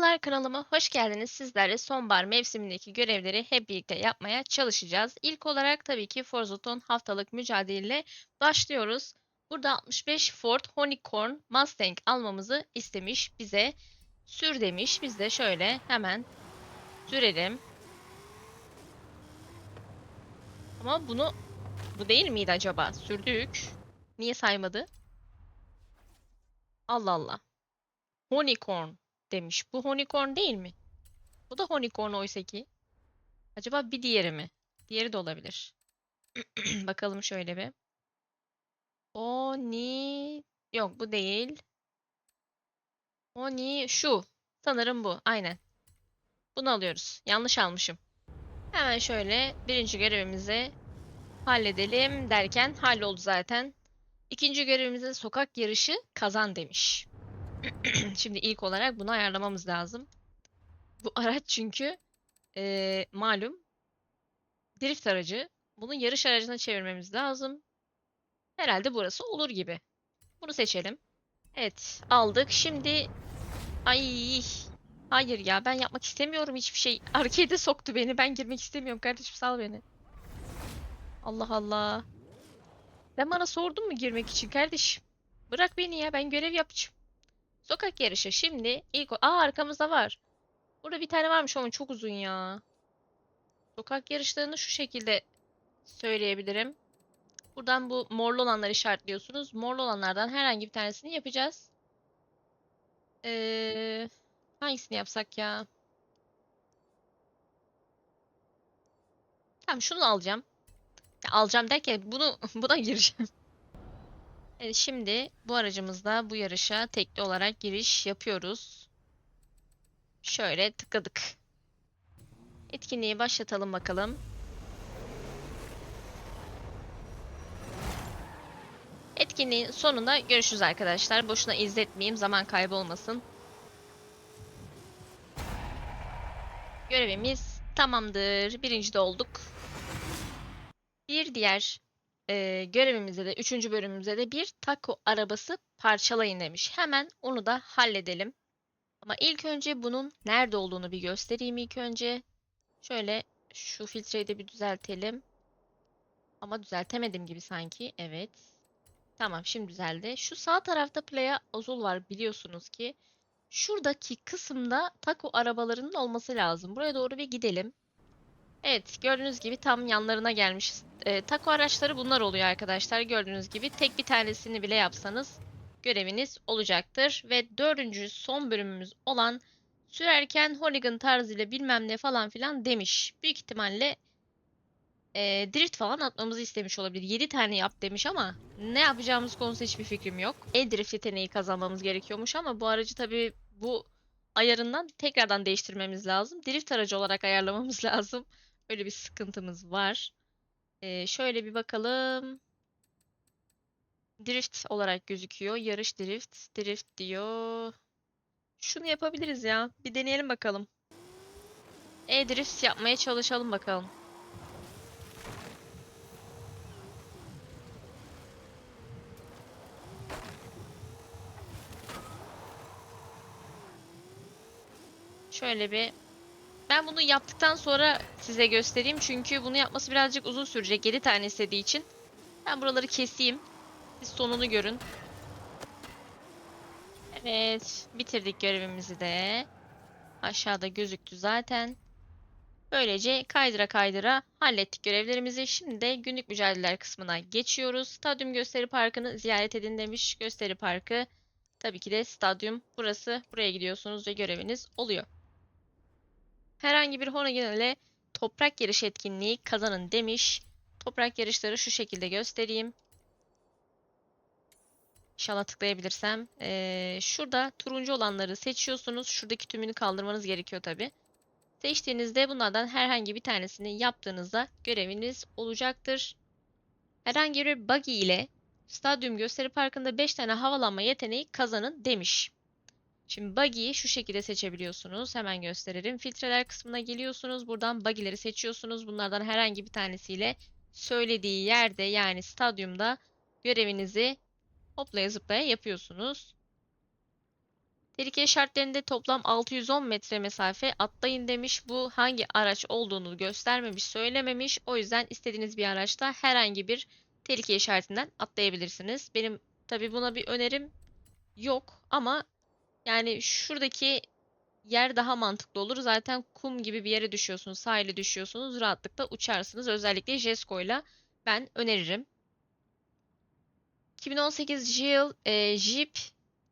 Merhabalar kanalıma hoş geldiniz. Sizlerle sonbahar mevsimindeki görevleri hep birlikte yapmaya çalışacağız. İlk olarak tabii ki Forzaton haftalık mücadeleyle başlıyoruz. Burada 65 Ford Honeycorn Mustang almamızı istemiş bize. Sür demiş. Biz de şöyle hemen sürelim. Ama bunu bu değil miydi acaba? Sürdük. Niye saymadı? Allah Allah. Honeycorn demiş. Bu Honeycorn değil mi? Bu da Honeycorn oysa ki. Acaba bir diğeri mi? Diğeri de olabilir. Bakalım şöyle bir. Oni... Yok bu değil. Oni şu. Sanırım bu. Aynen. Bunu alıyoruz. Yanlış almışım. Hemen şöyle birinci görevimizi halledelim derken halloldu zaten. İkinci görevimize sokak yarışı kazan demiş. Şimdi ilk olarak bunu ayarlamamız lazım. Bu araç çünkü eee, malum drift aracı. Bunu yarış aracına çevirmemiz lazım. Herhalde burası olur gibi. Bunu seçelim. Evet, aldık. Şimdi ay hayır ya ben yapmak istemiyorum hiçbir şey. Arcade'e soktu beni. Ben girmek istemiyorum kardeşim sal beni. Allah Allah. Sen bana sordun mu girmek için kardeşim? Bırak beni ya ben görev yapacağım. Sokak yarışı. Şimdi ilk... Aa arkamızda var. Burada bir tane varmış ama çok uzun ya. Sokak yarışlarını şu şekilde söyleyebilirim. Buradan bu morlu olanları işaretliyorsunuz. Morlu olanlardan herhangi bir tanesini yapacağız. Ee, hangisini yapsak ya? Tamam şunu alacağım. Ya, alacağım derken bunu buna gireceğim. Evet, şimdi bu aracımızla bu yarışa tekli olarak giriş yapıyoruz. Şöyle tıkladık. Etkinliği başlatalım bakalım. Etkinliğin sonunda görüşürüz arkadaşlar. Boşuna izletmeyeyim, zaman kaybı olmasın. Görevimiz tamamdır. Birinci de olduk. Bir diğer e, görevimizde de, üçüncü bölümümüzde de bir taco arabası parçalayın demiş. Hemen onu da halledelim. Ama ilk önce bunun nerede olduğunu bir göstereyim ilk önce. Şöyle şu filtreyi de bir düzeltelim. Ama düzeltemedim gibi sanki. Evet. Tamam şimdi düzeldi. Şu sağ tarafta Playa Azul var biliyorsunuz ki. Şuradaki kısımda taco arabalarının olması lazım. Buraya doğru bir gidelim. Evet gördüğünüz gibi tam yanlarına gelmiş. E, taco araçları bunlar oluyor arkadaşlar. Gördüğünüz gibi tek bir tanesini bile yapsanız göreviniz olacaktır. Ve dördüncü son bölümümüz olan sürerken hooligan tarzıyla bilmem ne falan filan demiş. Büyük ihtimalle e, drift falan atmamızı istemiş olabilir. 7 tane yap demiş ama ne yapacağımız konusunda hiçbir fikrim yok. E-drift yeteneği kazanmamız gerekiyormuş ama bu aracı tabii bu ayarından tekrardan değiştirmemiz lazım. Drift aracı olarak ayarlamamız lazım. Öyle bir sıkıntımız var. Ee, şöyle bir bakalım. Drift olarak gözüküyor. Yarış drift. Drift diyor. Şunu yapabiliriz ya. Bir deneyelim bakalım. E-drift yapmaya çalışalım bakalım. Şöyle bir ben bunu yaptıktan sonra size göstereyim. Çünkü bunu yapması birazcık uzun sürecek. 7 tane istediği için. Ben buraları keseyim. Siz sonunu görün. Evet. Bitirdik görevimizi de. Aşağıda gözüktü zaten. Böylece kaydıra kaydıra hallettik görevlerimizi. Şimdi de günlük mücadeleler kısmına geçiyoruz. Stadyum Gösteri Parkı'nı ziyaret edin demiş. Gösteri Parkı tabii ki de stadyum burası. Buraya gidiyorsunuz ve göreviniz oluyor. Herhangi bir Honegel ile toprak yarış etkinliği kazanın demiş. Toprak yarışları şu şekilde göstereyim. İnşallah tıklayabilirsem. Ee, şurada turuncu olanları seçiyorsunuz. Şuradaki tümünü kaldırmanız gerekiyor tabi. Seçtiğinizde bunlardan herhangi bir tanesini yaptığınızda göreviniz olacaktır. Herhangi bir buggy ile stadyum gösteri parkında 5 tane havalanma yeteneği kazanın demiş. Şimdi buggy'yi şu şekilde seçebiliyorsunuz. Hemen gösterelim. Filtreler kısmına geliyorsunuz. Buradan buggy'leri seçiyorsunuz. Bunlardan herhangi bir tanesiyle söylediği yerde yani stadyumda görevinizi hoplaya zıplaya yapıyorsunuz. Tehlike işaretlerinde toplam 610 metre mesafe atlayın demiş. Bu hangi araç olduğunu göstermemiş, söylememiş. O yüzden istediğiniz bir araçta herhangi bir tehlike işaretinden atlayabilirsiniz. Benim tabii buna bir önerim yok ama yani şuradaki yer daha mantıklı olur. Zaten kum gibi bir yere düşüyorsunuz, sahile düşüyorsunuz. Rahatlıkla uçarsınız. Özellikle Jesko'yla ben öneririm. 2018 yıl e, Jeep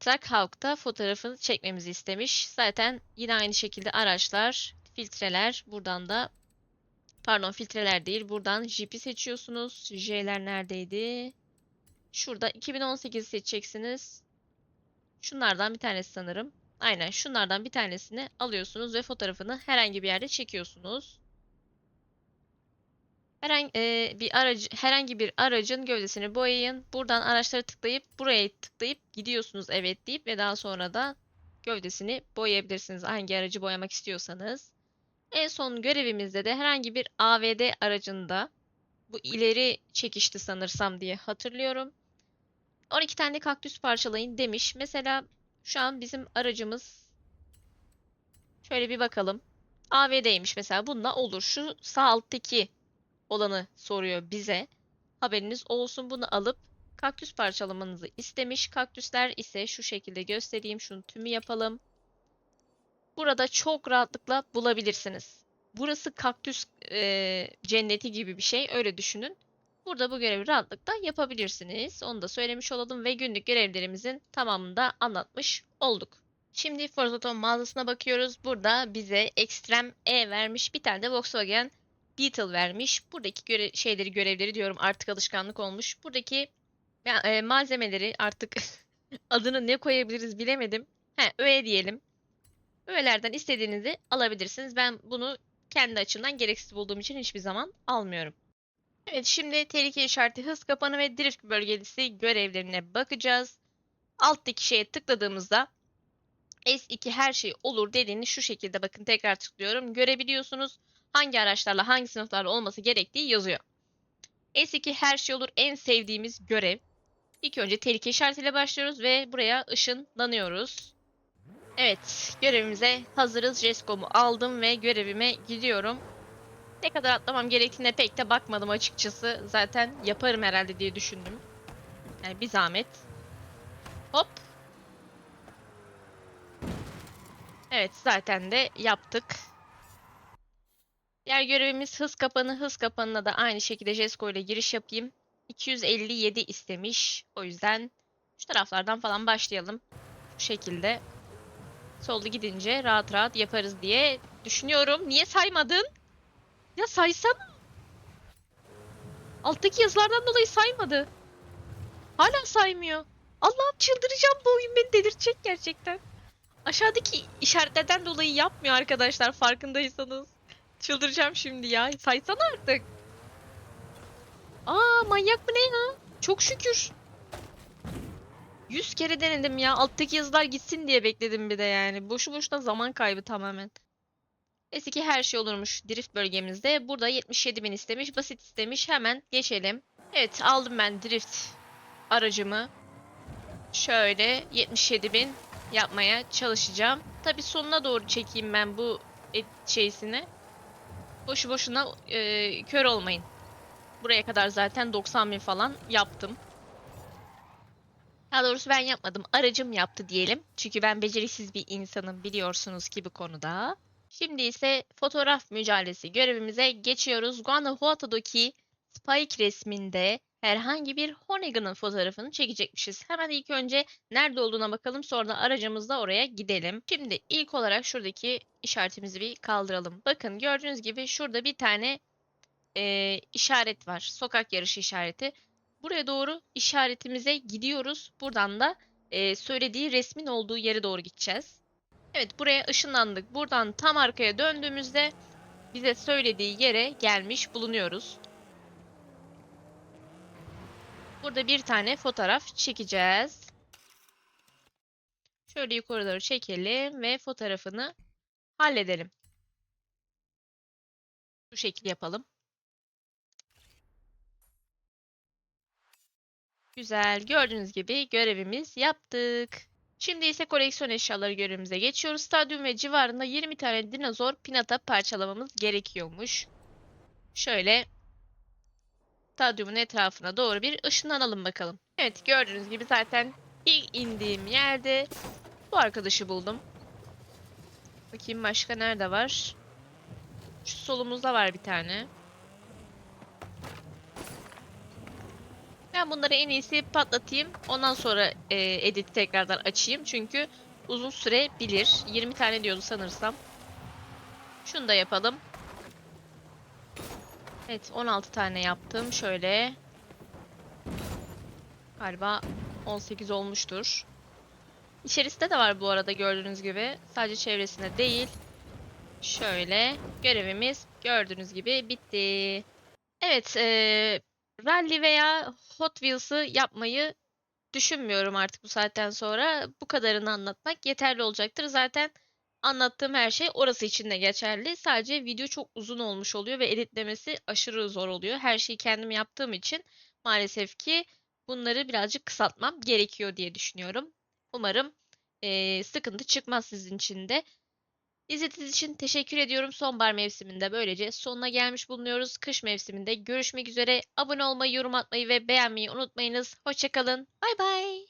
Trackhawk'ta fotoğrafını çekmemizi istemiş. Zaten yine aynı şekilde araçlar, filtreler buradan da pardon filtreler değil. Buradan Jeep'i seçiyorsunuz. J'ler neredeydi? Şurada 2018 seçeceksiniz. Şunlardan bir tanesi sanırım. Aynen şunlardan bir tanesini alıyorsunuz ve fotoğrafını herhangi bir yerde çekiyorsunuz. Herhangi e, bir aracı herhangi bir aracın gövdesini boyayın. Buradan araçlara tıklayıp buraya tıklayıp gidiyorsunuz evet deyip ve daha sonra da gövdesini boyayabilirsiniz hangi aracı boyamak istiyorsanız. En son görevimizde de herhangi bir AVD aracında bu ileri çekişti sanırsam diye hatırlıyorum. 12 tane kaktüs parçalayın demiş. Mesela şu an bizim aracımız şöyle bir bakalım. AVD'ymiş mesela. Bununla olur. Şu sağ alttaki olanı soruyor bize. Haberiniz olsun. Bunu alıp kaktüs parçalamanızı istemiş. Kaktüsler ise şu şekilde göstereyim. Şunu tümü yapalım. Burada çok rahatlıkla bulabilirsiniz. Burası kaktüs e, cenneti gibi bir şey. Öyle düşünün. Burada bu görevi rahatlıkla yapabilirsiniz. Onu da söylemiş olalım ve günlük görevlerimizin tamamını da anlatmış olduk. Şimdi Forzaton mağazasına bakıyoruz. Burada bize Extreme E vermiş. Bir tane de Volkswagen Beetle vermiş. Buradaki göre şeyleri, görevleri diyorum artık alışkanlık olmuş. Buradaki ya, e, malzemeleri artık adını ne koyabiliriz bilemedim. He, öğe diyelim. Öğelerden istediğinizi alabilirsiniz. Ben bunu kendi açımdan gereksiz bulduğum için hiçbir zaman almıyorum. Evet şimdi tehlike işareti hız kapanı ve drift bölgesi görevlerine bakacağız. Alttaki şeye tıkladığımızda S2 her şey olur dediğini şu şekilde bakın tekrar tıklıyorum. Görebiliyorsunuz hangi araçlarla hangi sınıflarla olması gerektiği yazıyor. S2 her şey olur en sevdiğimiz görev. İlk önce tehlike işaretiyle başlıyoruz ve buraya ışınlanıyoruz. Evet görevimize hazırız. Jesco'mu aldım ve görevime gidiyorum. Ne kadar atlamam gerektiğine pek de bakmadım açıkçası. Zaten yaparım herhalde diye düşündüm. Yani bir zahmet. Hop. Evet zaten de yaptık. Diğer görevimiz hız kapanı. Hız kapanına da aynı şekilde Jesko ile giriş yapayım. 257 istemiş. O yüzden şu taraflardan falan başlayalım. Bu şekilde. Solda gidince rahat rahat yaparız diye düşünüyorum. Niye saymadın? Ya saysana. Alttaki yazılardan dolayı saymadı. Hala saymıyor. Allah'ım çıldıracağım bu oyun beni delirtecek gerçekten. Aşağıdaki işaretlerden dolayı yapmıyor arkadaşlar farkındaysanız. Çıldıracağım şimdi ya. Saysana artık. Aa manyak mı ne ya? Çok şükür. 100 kere denedim ya. Alttaki yazılar gitsin diye bekledim bir de yani. Boşu boşuna zaman kaybı tamamen. S2 her şey olurmuş drift bölgemizde. Burada 77 bin istemiş. Basit istemiş. Hemen geçelim. Evet aldım ben drift aracımı. Şöyle 77 bin yapmaya çalışacağım. Tabi sonuna doğru çekeyim ben bu et şeysini. Boşu boşuna e, kör olmayın. Buraya kadar zaten 90 bin falan yaptım. Daha doğrusu ben yapmadım. Aracım yaptı diyelim. Çünkü ben beceriksiz bir insanım biliyorsunuz ki bu konuda. Şimdi ise fotoğraf mücadelesi görevimize geçiyoruz. Guanajuato'daki Spike resminde herhangi bir Honeygan'ın fotoğrafını çekecekmişiz. Hemen ilk önce nerede olduğuna bakalım sonra da aracımızla oraya gidelim. Şimdi ilk olarak şuradaki işaretimizi bir kaldıralım. Bakın gördüğünüz gibi şurada bir tane e, işaret var. Sokak yarışı işareti. Buraya doğru işaretimize gidiyoruz. Buradan da e, söylediği resmin olduğu yere doğru gideceğiz. Evet buraya ışınlandık. Buradan tam arkaya döndüğümüzde bize söylediği yere gelmiş bulunuyoruz. Burada bir tane fotoğraf çekeceğiz. Şöyle yukarı doğru çekelim ve fotoğrafını halledelim. Bu şekilde yapalım. Güzel. Gördüğünüz gibi görevimiz yaptık. Şimdi ise koleksiyon eşyaları görevimize geçiyoruz. Stadyum ve civarında 20 tane dinozor pinata parçalamamız gerekiyormuş. Şöyle stadyumun etrafına doğru bir ışınlanalım bakalım. Evet gördüğünüz gibi zaten ilk indiğim yerde bu arkadaşı buldum. Bakayım başka nerede var? Şu solumuzda var bir tane. Ben bunları en iyisi patlatayım. Ondan sonra e, edit tekrardan açayım. Çünkü uzun süre bilir. 20 tane diyordu sanırsam. Şunu da yapalım. Evet 16 tane yaptım. Şöyle. Galiba 18 olmuştur. İçerisinde de var bu arada gördüğünüz gibi. Sadece çevresinde değil. Şöyle. Görevimiz gördüğünüz gibi bitti. Evet. eee rally veya Hot Wheels'ı yapmayı düşünmüyorum artık bu saatten sonra. Bu kadarını anlatmak yeterli olacaktır. Zaten anlattığım her şey orası için de geçerli. Sadece video çok uzun olmuş oluyor ve editlemesi aşırı zor oluyor. Her şeyi kendim yaptığım için maalesef ki bunları birazcık kısaltmam gerekiyor diye düşünüyorum. Umarım eee, sıkıntı çıkmaz sizin için de. İzlediğiniz için teşekkür ediyorum. Sonbahar mevsiminde böylece sonuna gelmiş bulunuyoruz. Kış mevsiminde görüşmek üzere. Abone olmayı, yorum atmayı ve beğenmeyi unutmayınız. Hoşçakalın. Bay bay.